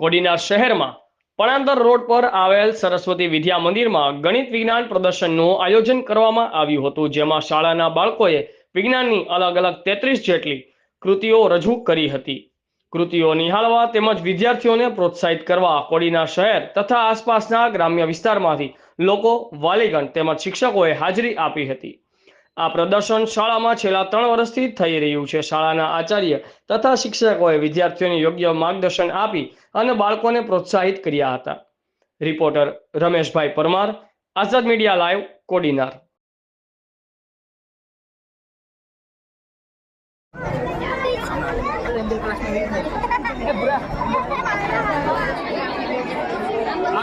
કોડીનાર શહેરમાં પણાંતર રોડ પર આવેલ સરસ્વતી વિદ્યા મંદિરમાં ગણિત વિજ્ઞાન પ્રદર્શનનું આયોજન કરવામાં આવ્યું હતું, જેમાં શાળાના બાળકોએ વિજ્ઞાનની અલગ અલગ તેત્રીસ જેટલી કૃતિઓ રજૂ કરી હતી. કૃતિઓ નિહાળવા તેમજ વિદ્યાર્થીઓને પ્રોત્સાહિત કરવા કોડીના શહેર તથા આસપાસના ગ્રામ્ય વિસ્તારમાંથી લોકો વાલીગણ તેમજ શિક્ષકોએ હાજરી આપી હતી. આ પ્રદર્શન શાળામાં છેલ્લા ત્રણ વર્ષથી થઈ રહ્યું છે. શાળાના આચાર્ય તથા શિક્ષકોએ વિદ્યાર્થીઓને યોગ્ય માર્ગદર્શન આપી અને બાળકોને પ્રોત્સાહિત કર્યા હતા. Reporter Rameshbhai Parmar, Azad media live, Kodinar.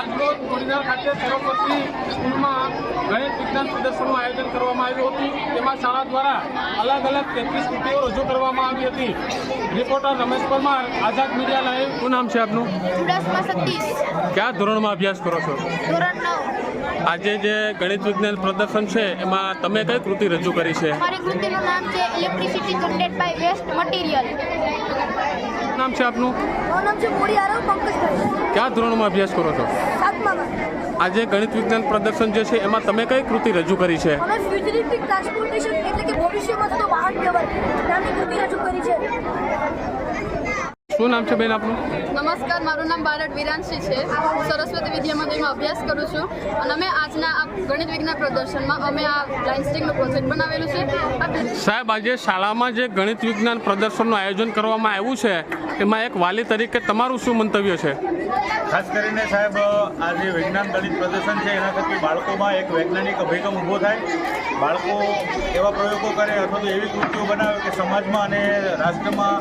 આજરોજ કોડીનાર ખાતે સર્વપતિ સ્કૂલમાં ગણિત વિજ્ઞાન પ્રદર્શનનું આયોજન કરવામાં આવ્યું હતું. તેમાં શાળા દ્વારા અલગ અલગ તેત્રીસ કૃતિઓ રજૂ કરવામાં આવી હતી. Reporter Ramesh Parmar Azad media live. શું નામ છે આપનું? કયા ધોરણમાં અભ્યાસ કરો છો? આજે જે ગણિત વિજ્ઞાન પ્રદર્શન છે એમાં તમે કઈ કૃતિ રજૂ કરી છે? મારી કૃતિનું નામ છે electricity generate by waste material શું નામ છે આપનું? નામ છે આરવ પંકજભાઈ. કયા ધોરણમાં અભ્યાસ કરો છો? આજે ગણિત વિજ્ઞાન પ્રદર્શન જે છે, એમાં તમે કઈ કૃતિ રજૂ કરી છે? એટલે કે ભવિષ્યમાં વાહન વ્યવહાર કૃતિ રજૂ કરી છે. શું નામ છે બેન આપનું? નમસ્કાર મારું નામ બારડ વિરાંશી છે. સરસ્વતી વિદ્યા મંદિરમાં અભ્યાસ કરું છું. અને અમે આજના આ ગણિત વિજ્ઞાન પ્રદર્શનમાં અમે આ લાઇન સ્ટિકનું પ્રોજેક્ટ બનાવેલું છે. સાહેબ આજે શાળામાં જે ગણિત વિજ્ઞાન પ્રદર્શનનું આયોજન કરવામાં આવ્યું છે એમાં એક વાલી તરીકે તમારું શું મંતવ્ય છે? ખાસ કરીને સાહેબ આ જે વિજ્ઞાન ગણિત પ્રદર્શન છે એના થકી બાળકોમાં એક વૈજ્ઞાનિક અભિગમ ઊભો થાય. બાળકો એવા પ્રયોગો કરે અથવા તો એવી કૃતિઓ બનાવે કે સમાજમાં અને રાષ્ટ્રમાં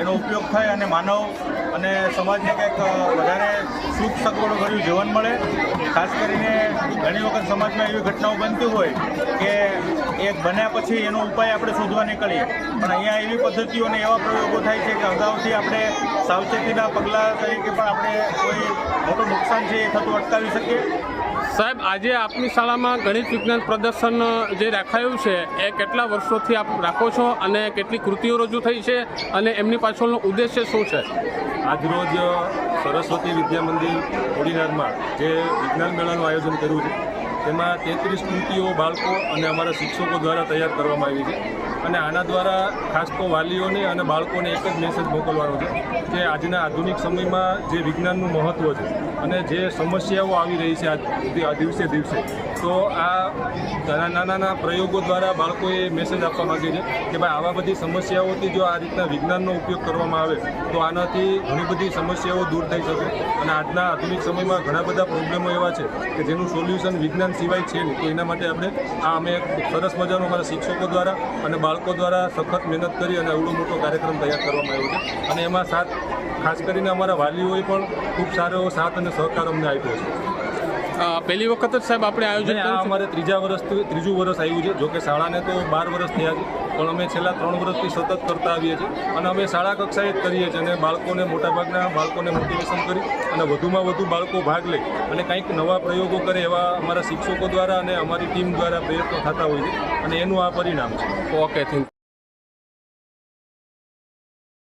એનો ઉપયોગ થાય અને માનવ અને સમાજને કંઈક વધારે સુખ સગવડો ભર્યું જીવન મળે. ખાસ કરીને ઘણી વખત સમાજમાં એવી ઘટનાઓ બનતી હોય કે એક બન્યા પછી એનો ઉપાય આપણે શોધવા નીકળીએ. પણ અહીંયા એવી પદ્ધતિઓ અને એવા પ્રયોગો થાય છે કે અગાઉથી આપણે સાવચેતીના પગલાં તરીકે પણ આપણે કોઈ મોટું નુકસાન છે એ થતું અટકાવી શકીએ. સાહેબ, આજે આપની શાળામાં ગણિત વિજ્ઞાન પ્રદર્શન જે રાખાયું છે, એ કેટલા વર્ષોથી આપ રાખો છો અને કેટલી કૃતિઓ રજૂ થઈ છે અને એમની પાછળનો ઉદ્દેશ્ય શું છે? આજરોજ સરસ્વતી વિદ્યા મંદિર, કોડીનારમાં જે વિજ્ઞાન મેળાનું આયોજન કર્યું છે, તેમાં તેત્રીસ કૃતિઓ બાળકો અને અમારા શિક્ષકો દ્વારા તૈયાર કરવામાં આવી છે. અને આના દ્વારા ખાસ તો વાલીઓને અને બાળકોને એક જ મેસેજ મોકલવાનો છે કે આજના આધુનિક સમયમાં જે વિજ્ઞાનનું મહત્ત્વ છે અને જે સમસ્યાઓ આવી રહી છે આ દિવસે દિવસે, તો આ નાના નાના પ્રયોગો દ્વારા બાળકોએ મેસેજ આપવા માગે છે કે ભાઈ આવા બધી સમસ્યાઓથી જો આ રીતના વિજ્ઞાનનો ઉપયોગ કરવામાં આવે, તો આનાથી ઘણી બધી સમસ્યાઓ દૂર થઈ શકે. અને આજના આધુનિક સમયમાં ઘણા બધા પ્રોબ્લેમો એવા છે કે જેનું સોલ્યુશન વિજ્ઞાન સિવાય છે તો એના માટે આપણે આ અમે સરસ મજાનો અમારા શિક્ષકો દ્વારા અને બાળકો દ્વારા સખત મહેનત કરી અને અવડો મોટો કાર્યક્રમ તૈયાર કરવામાં આવ્યો છે. અને એમાં સાથ, ખાસ કરીને અમારા વાલીઓએ પણ ખૂબ સારો એવો સાથ અને સહકાર અમને આપ્યો છે. પહેલી વખત જ સાહેબ આપણે આયોજન આ અમારે ત્રીજા વર્ષથી ત્રીજું વર્ષ આવ્યું છે. જોકે શાળાને તો બાર વર્ષ થયા છે. પણ અમે છેલ્લા ત્રણ વર્ષથી સતત કરતા આવીએ છીએ. અને અમે શાળા કક્ષાએ જ કરીએ છીએ અને બાળકોને મોટાભાગના બાળકોને મોટિવેશન કરી અને વધુમાં વધુ બાળકો ભાગ લે અને કંઈક નવા પ્રયોગો કરે એવા અમારા શિક્ષકો દ્વારા અને અમારી ટીમ દ્વારા પ્રયત્નો થતા હોય છે. અને એનું આ પરિણામ છે. Okay thank